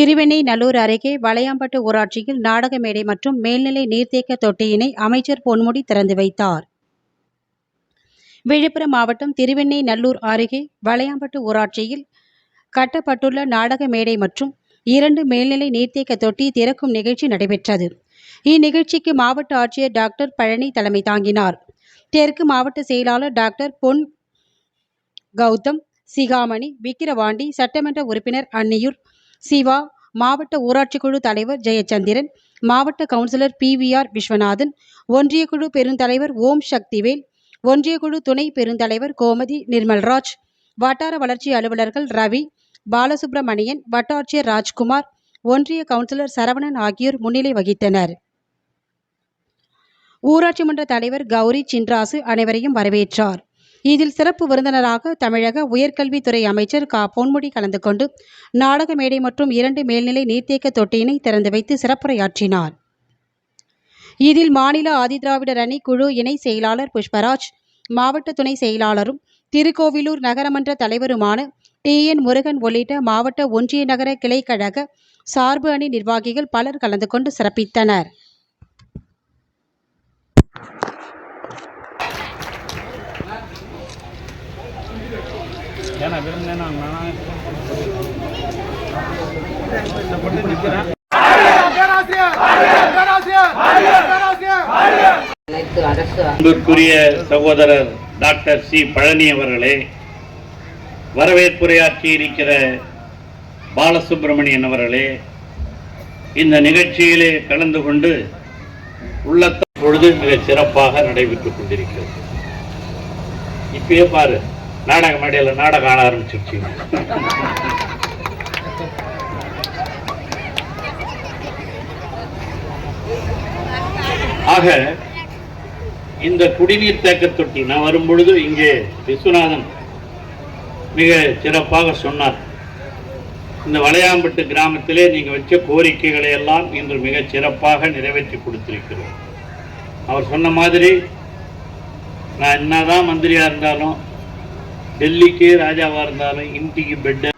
திருவெண்ணை நல்லூர் அருகே வளையாம்பட்டு ஊராட்சியில் நாடக மேடை மற்றும் மேல்நிலை நீர்த்தேக்க தொட்டியினை அமைச்சர் பொன்முடி திறந்து வைத்தார். விழுப்புரம் மாவட்டம் திருவெண்ணை நல்லூர் அருகே வளையாம்பட்டு ஊராட்சியில் கட்டப்பட்டுள்ள நாடக மேடை மற்றும் இரண்டு மேல்நிலை நீர்த்தேக்க தொட்டி திறக்கும் நிகழ்ச்சி நடைபெற்றது. இந்நிகழ்ச்சிக்கு மாவட்ட ஆட்சியர் டாக்டர் பழனி தலைமை தாங்கினார். தெற்கு மாவட்ட செயலாளர் டாக்டர் பொன் கௌதம் சிகாமணி விக்கிரவாண்டி சட்டமன்ற உறுப்பினர் அன்னியூர் சிவா மாவட்ட ஊராட்சி குழு தலைவர் ஜெயச்சந்திரன் மாவட்ட கவுன்சிலர் பிவிஆர் விஸ்வநாதன் ஒன்றிய குழு பெருந்தலைவர் ஓம் சக்திவேல் ஒன்றிய குழு துணை பெருந்தலைவர் கோமதி நிர்மல்ராஜ் வட்டார வளர்ச்சி அலுவலர்கள் ரவி பாலசுப்ரமணியன் வட்டாட்சியர் ராஜ்குமார் ஒன்றிய கவுன்சிலர் சரவணன் ஆகியோர் முன்னிலை வகித்தனர். ஊராட்சி மன்ற தலைவர் கௌரி சின்ராசு அனைவரையும் வரவேற்றார். இதில் சிறப்பு விருந்தினராக தமிழக உயர்கல்வித்துறை அமைச்சர் கா. பொன்முடி கலந்து கொண்டு நாடக மேடை மற்றும் இரண்டு மேல்நிலை நீர்த்தேக்க தொட்டியினை திறந்து வைத்து சிறப்புரையாற்றினார். இதில் மாநில ஆதிதிராவிடர் அணி குழு இணை செயலாளர் புஷ்பராஜ் மாவட்ட துணை செயலாளரும் திருக்கோவிலூர் நகரமன்ற தலைவருமான டி. என். முருகன் உள்ளிட்ட மாவட்ட ஒன்றிய நகர கிளைக்கழக சார்பு அணி நிர்வாகிகள் பலர் கலந்து கொண்டு சிறப்பித்தனர். ஏன்னா விரும்பினேன்னா போட்டு நிற்கிறேன் பேராசிரியர் அன்பிற்குரிய சகோதரர் டாக்டர் சி. பழனி அவர்களே வரவேற்புரையாற்றி இருக்கிற பாலசுப்பிரமணியன் அவர்களே இந்த நிகழ்ச்சியிலே கலந்து கொண்டு உள்ளத்த பொழுது மிக சிறப்பாக நடைபெற்றுக் கொண்டிருக்கிறது. இப்பயே பாரு நாடக மேடையில் நாடகம் ஆட ஆரம்பிச்சிருச்சு. ஆக இந்த குடிநீர் தேக்க தொட்டி நான் வரும்பொழுது இங்கே விஸ்வநாதன் மிக சிறப்பாக சொன்னார். இந்த வளையாம்பட்டு கிராமத்திலே நீங்கள் வச்ச கோரிக்கைகளை எல்லாம் இன்று மிகச் சிறப்பாக நிறைவேற்றி கொடுத்திருக்கிறோம். அவர் சொன்ன மாதிரி நான் என்னதான் மந்திரியாக இருந்தாலும் டெல்லிக்கு ராஜாவாக இருந்தாலும் இந்திக்கு பெட்டை